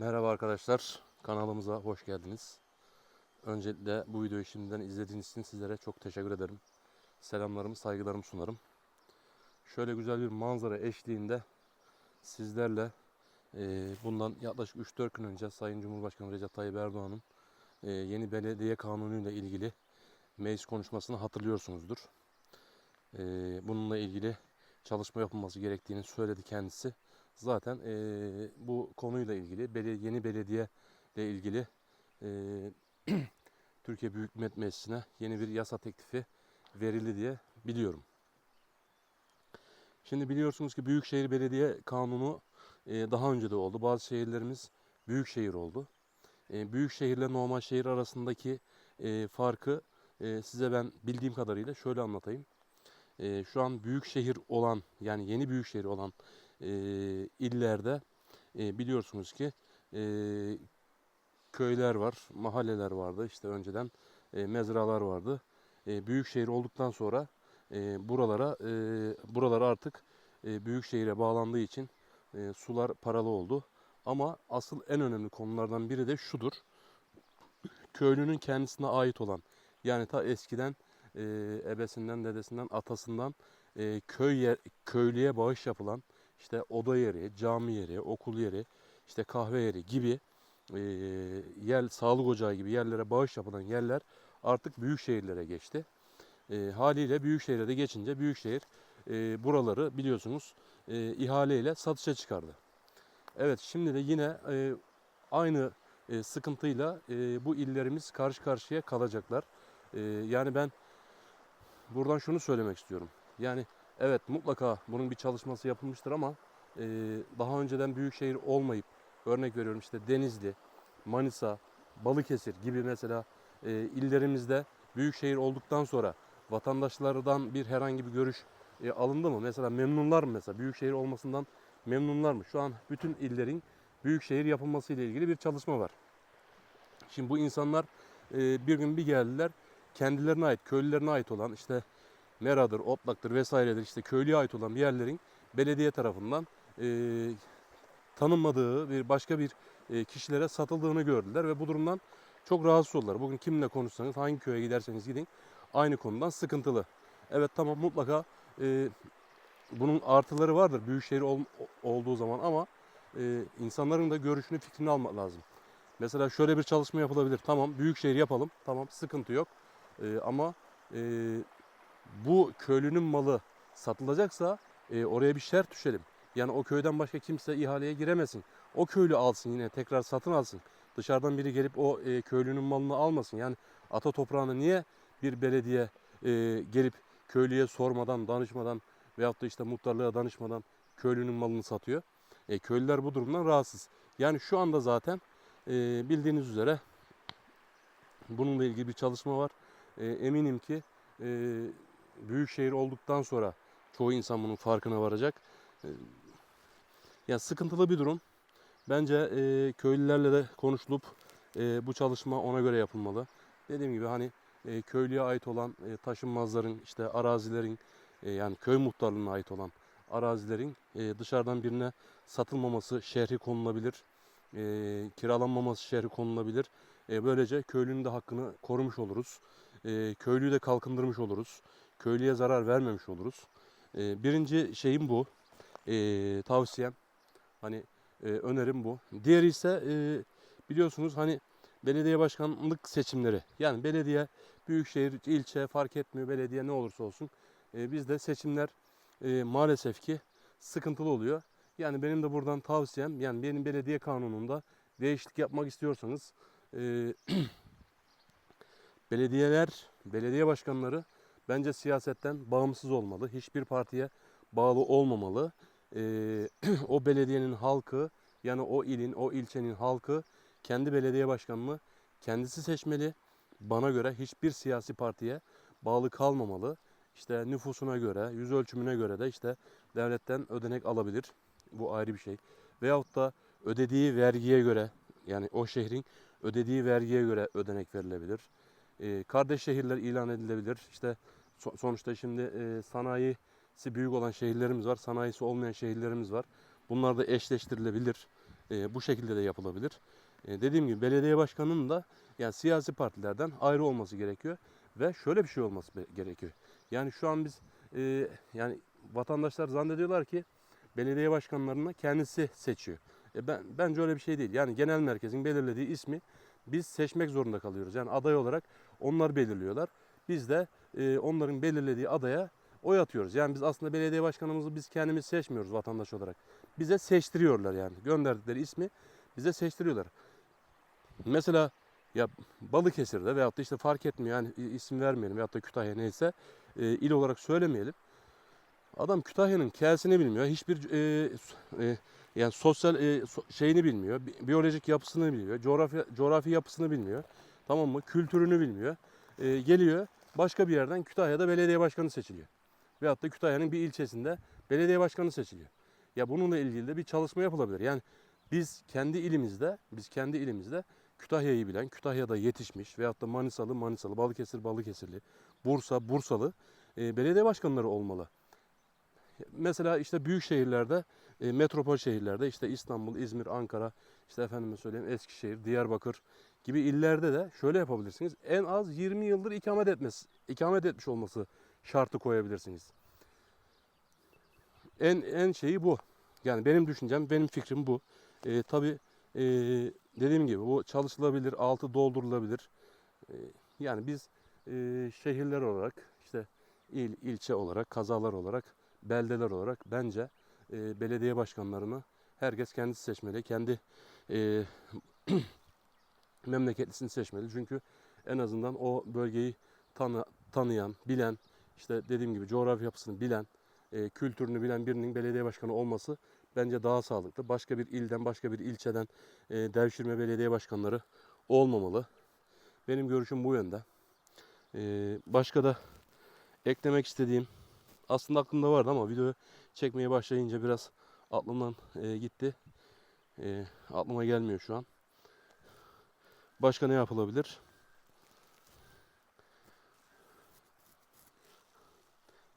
Merhaba arkadaşlar, kanalımıza hoş geldiniz. Öncelikle bu videoyu şimdiden izlediğiniz için sizlere çok teşekkür ederim. Selamlarımı, saygılarımı sunarım. Şöyle güzel bir manzara eşliğinde sizlerle e, bundan yaklaşık 3-4 gün önce Sayın Cumhurbaşkanı Recep Tayyip Erdoğan'ın e, yeni belediye kanunu ile ilgili meclis konuşmasını hatırlıyorsunuzdur. E, bununla ilgili çalışma yapılması gerektiğini söyledi kendisi. Zaten eee, bu konuyla ilgili beli- yeni belediye ile ilgili eee, Türkiye Büyük Millet Meclisi'ne yeni bir yasa teklifi verildi diye biliyorum. Şimdi biliyorsunuz ki Büyükşehir Belediye Kanunu eee, daha önce de oldu. Bazı şehirlerimiz büyük şehir oldu. Eee büyük şehirle normal şehir arasındaki eee, farkı eee, size ben bildiğim kadarıyla şöyle anlatayım. Eee, şu an büyük şehir olan yani yeni büyük şehir olan e, illerde e, biliyorsunuz ki e, köyler var, mahalleler vardı. İşte önceden e, mezralar vardı. E, büyük şehir olduktan sonra e, buralara e, buralar artık e, büyük şehire bağlandığı için e, sular paralı oldu. Ama asıl en önemli konulardan biri de şudur. Köylünün kendisine ait olan yani ta eskiden e, ebesinden, dedesinden, atasından e, köy yer, köylüye bağış yapılan işte oda yeri, cami yeri, okul yeri, işte kahve yeri gibi e, yer, sağlık ocağı gibi yerlere bağış yapılan yerler artık büyük şehirlere geçti. E, haliyle büyük şehirlere geçince büyük şehir e, buraları biliyorsunuz e, ihaleyle satışa çıkardı. Evet şimdi de yine e, aynı e, sıkıntıyla e, bu illerimiz karşı karşıya kalacaklar. E, yani ben buradan şunu söylemek istiyorum. Yani Evet mutlaka bunun bir çalışması yapılmıştır ama e, daha önceden büyük şehir olmayıp örnek veriyorum işte Denizli, Manisa, Balıkesir gibi mesela e, illerimizde büyük şehir olduktan sonra vatandaşlardan bir herhangi bir görüş e, alındı mı? Mesela memnunlar mı mesela büyük şehir olmasından memnunlar mı? Şu an bütün illerin büyük şehir yapılması ile ilgili bir çalışma var. Şimdi bu insanlar e, bir gün bir geldiler kendilerine ait, köylülerine ait olan işte meradır, otlaktır vesairedir işte köylüye ait olan bir yerlerin belediye tarafından e, tanınmadığı bir başka bir e, kişilere satıldığını gördüler ve bu durumdan çok rahatsız oldular. Bugün kimle konuşsanız, hangi köye giderseniz gidin aynı konudan sıkıntılı. Evet tamam mutlaka e, bunun artıları vardır büyükşehir ol, olduğu zaman ama e, insanların da görüşünü, fikrini almak lazım. Mesela şöyle bir çalışma yapılabilir. Tamam büyükşehir yapalım. Tamam sıkıntı yok. E, ama e, bu köylünün malı satılacaksa e, oraya bir şert düşelim. Yani o köyden başka kimse ihaleye giremesin. O köylü alsın yine tekrar satın alsın. Dışarıdan biri gelip o e, köylünün malını almasın. Yani ata toprağını niye bir belediye e, gelip köylüye sormadan, danışmadan veyahut da işte muhtarlığa danışmadan köylünün malını satıyor. E, köylüler bu durumdan rahatsız. Yani şu anda zaten e, bildiğiniz üzere bununla ilgili bir çalışma var. E, eminim ki e, büyük şehir olduktan sonra çoğu insan bunun farkına varacak. E, yani sıkıntılı bir durum. Bence e, köylülerle de konuşulup e, bu çalışma ona göre yapılmalı. Dediğim gibi hani e, köylüye ait olan e, taşınmazların, işte arazilerin e, yani köy muhtarlığına ait olan arazilerin e, dışarıdan birine satılmaması şerhi konulabilir. E, kiralanmaması şerhi konulabilir. E, böylece köylünün de hakkını korumuş oluruz. E, köylüyü de kalkındırmış oluruz. Köylüye zarar vermemiş oluruz. E, birinci şeyim bu. E, tavsiyem. Hani e, önerim bu. Diğeri ise e, biliyorsunuz hani belediye başkanlık seçimleri. Yani belediye, büyükşehir, ilçe fark etmiyor. Belediye ne olursa olsun. E, bizde seçimler e, maalesef ki sıkıntılı oluyor. Yani benim de buradan tavsiyem yani benim belediye kanununda değişiklik yapmak istiyorsanız e, belediyeler, belediye başkanları bence siyasetten bağımsız olmalı. Hiçbir partiye bağlı olmamalı. E, o belediyenin halkı yani o ilin, o ilçenin halkı kendi belediye başkanını kendisi seçmeli. Bana göre hiçbir siyasi partiye bağlı kalmamalı. İşte nüfusuna göre, yüz ölçümüne göre de işte devletten ödenek alabilir. Bu ayrı bir şey. Veyahut da ödediği vergiye göre yani o şehrin ödediği vergiye göre ödenek verilebilir. Ee, kardeş şehirler ilan edilebilir. İşte sonuçta şimdi e, sanayisi büyük olan şehirlerimiz var, sanayisi olmayan şehirlerimiz var. Bunlar da eşleştirilebilir. E, bu şekilde de yapılabilir. E, dediğim gibi belediye başkanının da yani siyasi partilerden ayrı olması gerekiyor ve şöyle bir şey olması gerekiyor. Yani şu an biz yani vatandaşlar zannediyorlar ki belediye başkanlarını kendisi seçiyor. Ben bence öyle bir şey değil. Yani genel merkezin belirlediği ismi biz seçmek zorunda kalıyoruz. Yani aday olarak onlar belirliyorlar. Biz de e, onların belirlediği adaya oy atıyoruz. Yani biz aslında belediye başkanımızı biz kendimiz seçmiyoruz vatandaş olarak. Bize seçtiriyorlar yani. Gönderdikleri ismi bize seçtiriyorlar. Mesela ya Balıkesir'de veyahut da işte fark etmiyor yani isim vermeyelim veyahut da Kütahya neyse e, il olarak söylemeyelim. Adam Kütahya'nın K'sini bilmiyor. Hiçbir e, e, yani sosyal e, so- şeyini bilmiyor. bi- Biyolojik yapısını bilmiyor. Coğrafya coğrafi yapısını bilmiyor. Tamam mı? Kültürünü bilmiyor. E, geliyor başka bir yerden Kütahya'da belediye başkanı seçiliyor. Veyahut da Kütahya'nın bir ilçesinde belediye başkanı seçiliyor. Ya bununla ilgili de bir çalışma yapılabilir. Yani biz kendi ilimizde, biz kendi ilimizde Kütahya'yı bilen, Kütahya'da yetişmiş veyahut da Manisalı, Manisalı, Balıkesir, Balıkesirli, Bursa, Bursalı e, belediye başkanları olmalı. Mesela işte büyük şehirlerde, e, metropol şehirlerde işte İstanbul, İzmir, Ankara, işte efendime söyleyeyim Eskişehir, Diyarbakır gibi illerde de şöyle yapabilirsiniz. En az 20 yıldır ikamet etmesi, ikamet etmiş olması şartı koyabilirsiniz. En en şeyi bu. Yani benim düşüncem, benim fikrim bu. E, tabii e, dediğim gibi bu çalışılabilir, altı doldurulabilir. E, yani biz e, şehirler olarak işte il, ilçe olarak, kazalar olarak, beldeler olarak bence e, belediye başkanlarını herkes kendisi seçmeli. Kendi e, memleketlisini seçmeli. Çünkü en azından o bölgeyi tanı, tanıyan, bilen, işte dediğim gibi coğrafi yapısını bilen, e, kültürünü bilen birinin belediye başkanı olması bence daha sağlıklı. Başka bir ilden, başka bir ilçeden e, devşirme belediye başkanları olmamalı. Benim görüşüm bu yönde. E, başka da eklemek istediğim aslında aklımda vardı ama video çekmeye başlayınca biraz aklımdan e, gitti. E, aklıma gelmiyor şu an. Başka ne yapılabilir?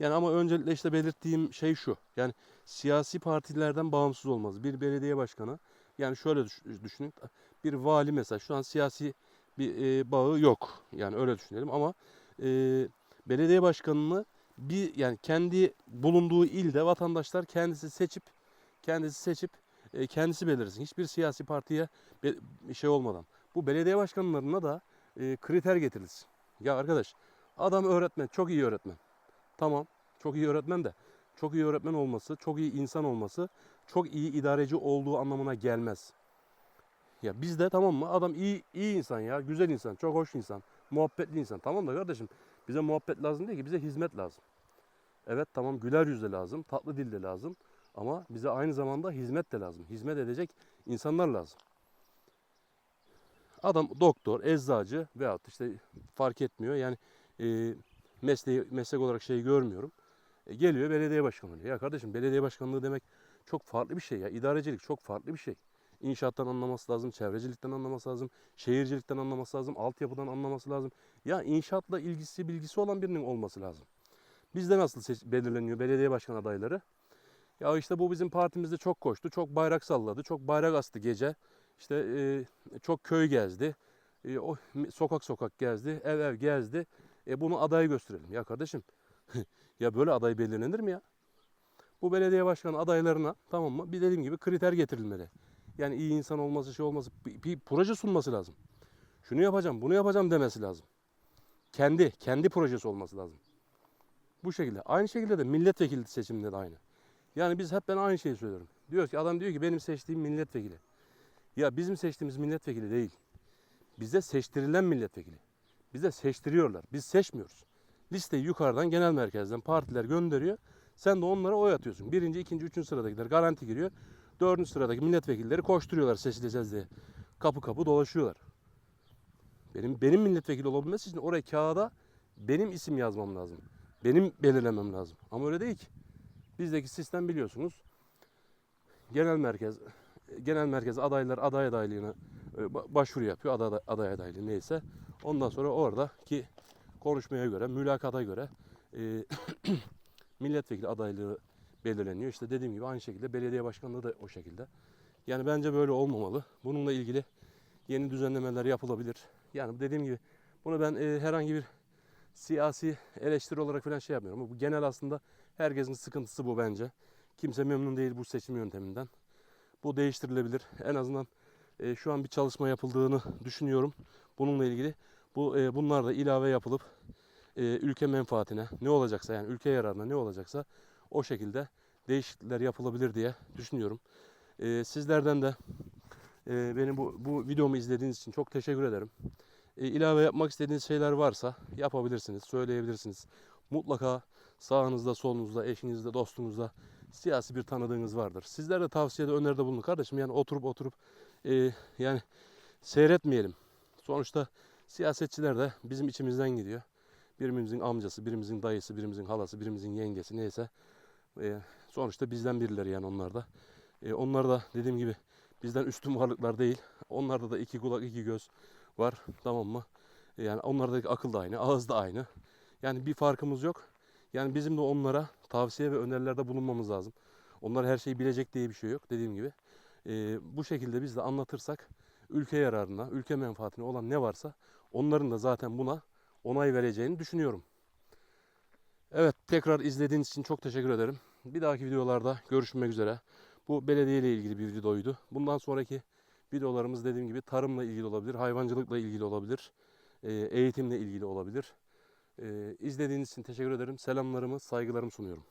Yani ama öncelikle işte belirttiğim şey şu. Yani siyasi partilerden bağımsız olmaz. Bir belediye başkanı yani şöyle düş- düşünün. Bir vali mesela şu an siyasi bir e, bağı yok. Yani öyle düşünelim ama e, belediye başkanını bir yani kendi bulunduğu ilde vatandaşlar kendisi seçip kendisi seçip e, kendisi belirlesin. Hiçbir siyasi partiye şey olmadan. Bu belediye başkanlarına da e, kriter getirilsin. Ya arkadaş adam öğretmen, çok iyi öğretmen. Tamam, çok iyi öğretmen de çok iyi öğretmen olması, çok iyi insan olması, çok iyi idareci olduğu anlamına gelmez. Ya bizde tamam mı? Adam iyi iyi insan ya, güzel insan, çok hoş insan, muhabbetli insan. Tamam da kardeşim bize muhabbet lazım değil ki bize hizmet lazım. Evet tamam güler yüzle lazım, tatlı dilde lazım ama bize aynı zamanda hizmet de lazım. Hizmet edecek insanlar lazım. Adam doktor, eczacı veyahut işte fark etmiyor. Yani e, mesleği, meslek olarak şey görmüyorum. E, geliyor belediye başkanı oluyor. Ya kardeşim belediye başkanlığı demek çok farklı bir şey ya. İdarecilik çok farklı bir şey. İnşaattan anlaması lazım, çevrecilikten anlaması lazım, şehircilikten anlaması lazım, altyapıdan anlaması lazım. Ya inşaatla ilgisi bilgisi olan birinin olması lazım. Bizde nasıl belirleniyor belediye başkan adayları? Ya işte bu bizim partimizde çok koştu, çok bayrak salladı, çok bayrak astı gece. İşte e, çok köy gezdi, e, o sokak sokak gezdi, ev ev gezdi. E bunu adayı gösterelim. Ya kardeşim, ya böyle aday belirlenir mi ya? Bu belediye başkanı adaylarına tamam mı? Bir dediğim gibi kriter getirilmeli. Yani iyi insan olması, şey olması, bir, bir proje sunması lazım. Şunu yapacağım, bunu yapacağım demesi lazım. Kendi, kendi projesi olması lazım. Bu şekilde. Aynı şekilde de milletvekili seçiminde de aynı. Yani biz hep ben aynı şeyi söylüyorum. Diyor ki adam diyor ki benim seçtiğim milletvekili. Ya bizim seçtiğimiz milletvekili değil. Bize seçtirilen milletvekili. Bize seçtiriyorlar. Biz seçmiyoruz. Listeyi yukarıdan genel merkezden partiler gönderiyor. Sen de onlara oy atıyorsun. Birinci, ikinci, üçüncü sıradakiler garanti giriyor. Dördüncü sıradaki milletvekilleri koşturuyorlar seçileceğiz diye. Kapı kapı dolaşıyorlar. Benim benim milletvekili olabilmesi için oraya kağıda benim isim yazmam lazım. Benim belirlemem lazım. Ama öyle değil ki. Bizdeki sistem biliyorsunuz. Genel merkez genel merkez adaylar aday adaylığına e, ba- başvuru yapıyor. Aday, aday adaylığı neyse. Ondan sonra oradaki konuşmaya göre, mülakata göre e, milletvekili adaylığı belirleniyor. İşte dediğim gibi aynı şekilde belediye başkanlığı da o şekilde. Yani bence böyle olmamalı. Bununla ilgili yeni düzenlemeler yapılabilir. Yani dediğim gibi bunu ben e, herhangi bir siyasi eleştiri olarak falan şey yapmıyorum. Bu genel aslında herkesin sıkıntısı bu bence. Kimse memnun değil bu seçim yönteminden. Bu değiştirilebilir. En azından e, şu an bir çalışma yapıldığını düşünüyorum. Bununla ilgili bu e, bunlar da ilave yapılıp e, ülke menfaatine ne olacaksa yani ülke yararına ne olacaksa o şekilde değişiklikler yapılabilir diye düşünüyorum. E, sizlerden de e, benim bu, bu videomu izlediğiniz için çok teşekkür ederim. E, ilave yapmak istediğiniz şeyler varsa yapabilirsiniz, söyleyebilirsiniz. Mutlaka sağınızda, solunuzda, eşinizde, dostunuzda siyasi bir tanıdığınız vardır. Sizler de tavsiyede, öneride bulunun kardeşim. Yani oturup oturup e, yani seyretmeyelim. Sonuçta siyasetçiler de bizim içimizden gidiyor. Birimizin amcası, birimizin dayısı, birimizin halası, birimizin yengesi neyse. E, sonuçta bizden birileri yani onlar da. E, onlar da dediğim gibi bizden üstün varlıklar değil. Onlarda da iki kulak, iki göz var. Tamam mı? E, yani onlardaki akıl da aynı, ağız da aynı. Yani bir farkımız yok. Yani bizim de onlara tavsiye ve önerilerde bulunmamız lazım. Onlar her şeyi bilecek diye bir şey yok dediğim gibi. E, bu şekilde biz de anlatırsak ülke yararına, ülke menfaatine olan ne varsa onların da zaten buna onay vereceğini düşünüyorum. Evet tekrar izlediğiniz için çok teşekkür ederim. Bir dahaki videolarda görüşmek üzere. Bu belediye ile ilgili bir videoydu. Bundan sonraki videolarımız dediğim gibi tarımla ilgili olabilir, hayvancılıkla ilgili olabilir, e, eğitimle ilgili olabilir. E, izlediğiniz için teşekkür ederim. Selamlarımı, saygılarımı sunuyorum.